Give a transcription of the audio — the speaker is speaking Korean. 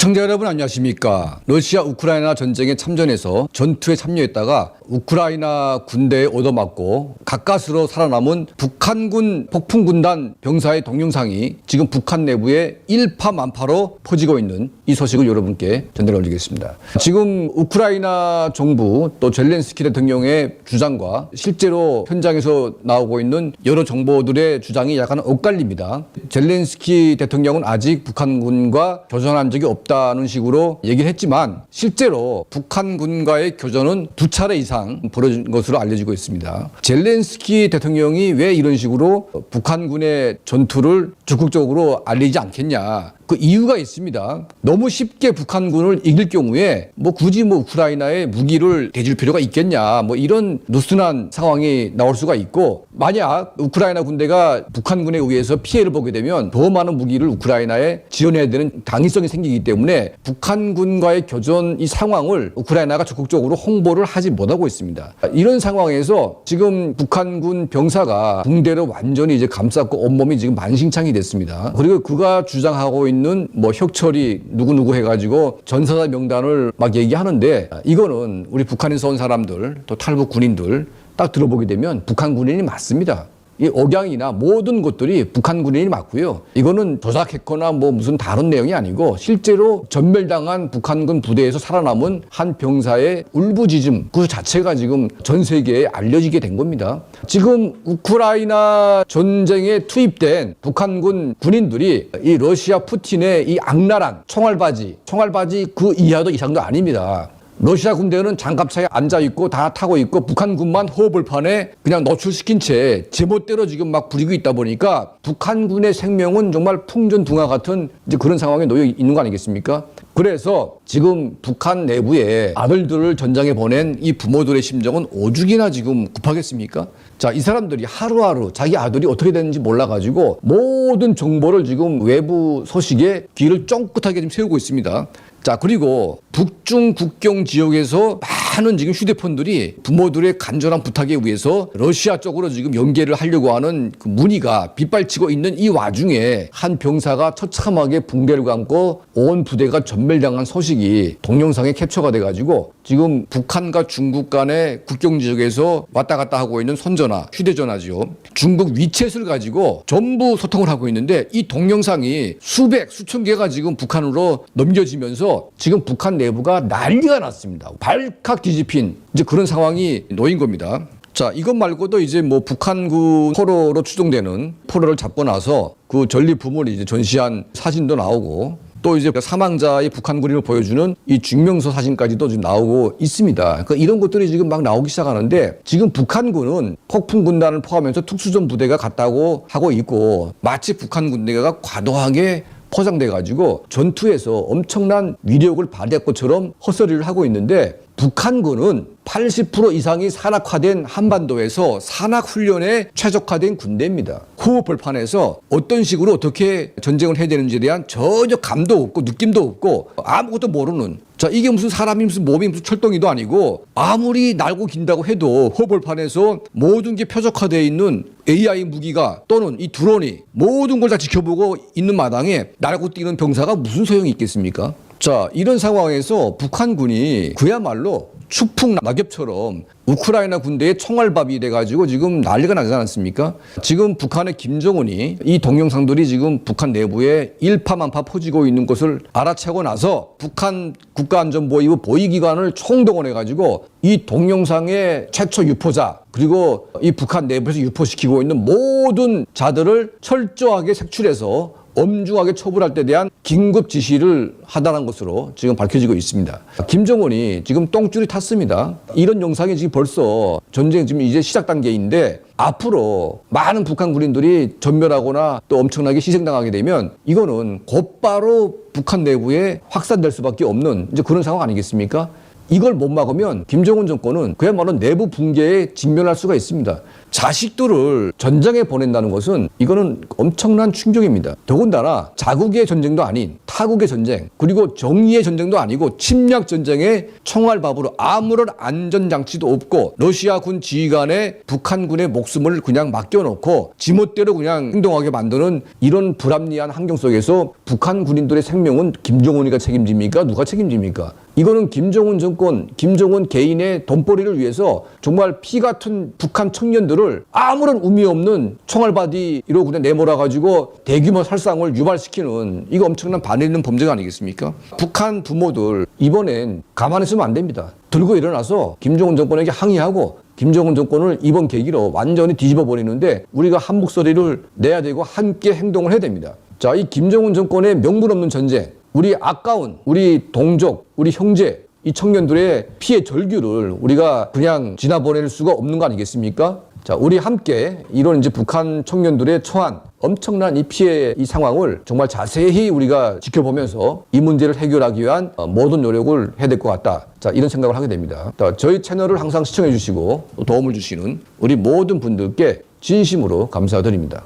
시청자 여러분 안녕하십니까. 러시아 우크라이나 전쟁에 참전해서 전투에 참여했다가 우크라이나 군대에 얻어맞고 가까스로 살아남은 북한군 폭풍군단 병사의 동영상이 지금 북한 내부에 일파만파로 퍼지고 있는 이 소식을 여러분께 전달해 올리겠습니다. 지금 우크라이나 정부 또 젤렌스키 대통령의 주장과 실제로 현장에서 나오고 있는 여러 정보들의 주장이 약간 엇갈립니다. 젤렌스키 대통령은 아직 북한군과 교전한 적이 없다 는 식으로 얘기를 했지만 실제로 북한군과의 교전은 두 차례 이상 벌어진 것으로 알려지고 있습니다. 젤렌스키 대통령이 왜 이런 식으로 북한군의 전투를 적극적으로 알리지 않겠냐. 그 이유가 있습니다. 너무 쉽게 북한군을 이길 경우에 뭐 굳이 뭐 우크라이나에 무기를 대줄 필요가 있겠냐. 뭐 이런 느슨한 상황이 나올 수가 있고 만약 우크라이나 군대가 북한군에 의해서 피해를 보게 되면 더 많은 무기를 우크라이나에 지원해야 되는 당위성이 생기기 때문에 북한군과의 교전 이 상황을 우크라이나가 적극적으로 홍보를 하지 못하고 있습니다. 이런 상황에서 지금 북한군 병사가 붕대를 완전히 이제 감쌌고 온몸이 지금 만신창이 됐습니다. 그리고 그가 주장하고 있는 뭐 혁철이 누구누구 해가지고 전사자 명단을 막 얘기하는데 이거는 우리 북한에서 온 사람들 또 탈북 군인들 딱 들어보게 되면 북한 군인이 맞습니다. 이 억양이나 모든 것들이 북한 군인이 맞고요. 이거는 조작했거나 뭐 무슨 다른 내용이 아니고 실제로 전멸당한 북한군 부대에서 살아남은 한 병사의 울부짖음 그 자체가 지금 전 세계에 알려지게 된 겁니다. 지금 우크라이나 전쟁에 투입된 북한군 군인들이 이 러시아 푸틴의 이 악랄한 총알바지, 총알바지 그 이하도 이상도 아닙니다. 러시아 군대는 장갑차에 앉아 있고 다 타고 있고 북한 군만 호흡을판에 그냥 노출시킨 채 제멋대로 지금 막 부리고 있다 보니까 북한 군의 생명은 정말 풍전등화 같은 이제 그런 상황에 놓여 있는 거 아니겠습니까? 그래서 지금 북한 내부에 아들들을 전장에 보낸 이 부모들의 심정은 오죽이나 지금 급하겠습니까? 자, 이 사람들이 하루하루 자기 아들이 어떻게 되는지 몰라가지고 모든 정보를 지금 외부 소식에 귀를 쫑긋하게 지금 세우고 있습니다. 자, 그리고 북중 국경 지역에서 많은 지금 휴대폰들이 부모들의 간절한 부탁에 의해서 러시아 쪽으로 지금 연계를 하려고 하는 그 문의가 빗발치고 있는 이 와중에 한 병사가 처참하게 붕대를 감고 온 부대가 전멸당한 소식이 동영상에 캡처가 돼가지고 지금 북한과 중국 간의 국경 지역에서 왔다 갔다 하고 있는 손전화, 휴대전화죠. 중국 위챗을 가지고 전부 소통을 하고 있는데 이 동영상이 수백, 수천 개가 지금 북한으로 넘겨지면서 지금 북한 내부가 난리가 났습니다. 발칵 뒤집힌 이제 그런 상황이 놓인 겁니다. 자, 이것 말고도 이제 뭐 북한군 포로로 추정되는 포로를 잡고 나서 그 전리 부모를 이제 전시한 사진도 나오고 또 이제 사망자의 북한군인을 보여주는 이 증명서 사진까지도 지금 나오고 있습니다. 그러니까 이런 것들이 지금 막 나오기 시작하는데 지금 북한군은 폭풍 군단을 포함해서 특수전 부대가 갔다고 하고 있고 마치 북한 군대가 과도하게 포장돼 가지고 전투에서 엄청난 위력을 발휘할 것처럼 헛소리를 하고 있는데 북한군은 80% 이상이 산악화된 한반도에서 산악 훈련에 최적화된 군대입니다. 호흡벌판에서 어떤 식으로 어떻게 전쟁을 해야 되는지에 대한 전혀 감도 없고 느낌도 없고 아무것도 모르는 자 이게 무슨 사람이 무슨 몸이 무슨 철덩이도 아니고 아무리 날고 긴다고 해도 호흡벌판에서 모든 게 표적화되어 있는 AI 무기가 또는 이 드론이 모든 걸 다 지켜보고 있는 마당에 날고 뛰는 병사가 무슨 소용이 있겠습니까? 자, 이런 상황에서 북한군이 그야말로 추풍 낙엽처럼 우크라이나 군대의 총알밥이 돼가지고 지금 난리가 나지 않았습니까? 지금 북한의 김정은이 이 동영상들이 지금 북한 내부에 일파만파 퍼지고 있는 것을 알아채고 나서 북한 국가안전보위부 보위기관을 총동원해가지고 이 동영상의 최초 유포자 그리고 이 북한 내부에서 유포시키고 있는 모든 자들을 철저하게 색출해서 엄중하게 처벌할 때 대한 긴급 지시를 하다는 것으로 지금 밝혀지고 있습니다. 김정은이 지금 똥줄이 탔습니다. 이런 영상이 지금 벌써 전쟁 지금 이제 시작 단계인데 앞으로 많은 북한 군인들이 전멸하거나 또 엄청나게 희생당하게 되면 이거는 곧바로 북한 내부에 확산될 수밖에 없는 이제 그런 상황 아니겠습니까? 이걸 못 막으면 김정은 정권은 그야말로 내부 붕괴에 직면할 수가 있습니다. 자식들을 전장에 보낸다는 것은 이거는 엄청난 충격입니다. 더군다나 자국의 전쟁도 아닌 타국의 전쟁 그리고 정의의 전쟁도 아니고 침략 전쟁에 총알밥으로 아무런 안전장치도 없고 러시아군 지휘관에 북한군의 목숨을 그냥 맡겨놓고 지멋대로 그냥 행동하게 만드는 이런 불합리한 환경 속에서 북한 군인들의 생명은 김정은이가 책임집니까? 누가 책임집니까? 이거는 김정은 정권, 김정은 개인의 돈벌이를 위해서 정말 피 같은 북한 청년들을 아무런 의미 없는 총알바디로 그냥 내몰아 가지고 대규모 살상을 유발시키는 이거 엄청난 반에 있는 범죄가 아니겠습니까? 북한 부모들 이번엔 가만히 있으면 안 됩니다. 들고 일어나서 김정은 정권에게 항의하고 김정은 정권을 이번 계기로 완전히 뒤집어 버리는데 우리가 한 목소리를 내야 되고 함께 행동을 해야 됩니다. 자, 이 김정은 정권의 명분 없는 전쟁, 우리 아까운 우리 동족, 우리 형제, 이 청년들의 피해 절규를 우리가 그냥 지나보낼 수가 없는 거 아니겠습니까? 자, 우리 함께 이런 이제 북한 청년들의 처한 엄청난 이 피해 이 상황을 정말 자세히 우리가 지켜보면서 이 문제를 해결하기 위한 어, 모든 노력을 해야 될 것 같다. 자, 이런 생각을 하게 됩니다. 자, 저희 채널을 항상 시청해 주시고 또 도움을 주시는 우리 모든 분들께 진심으로 감사드립니다.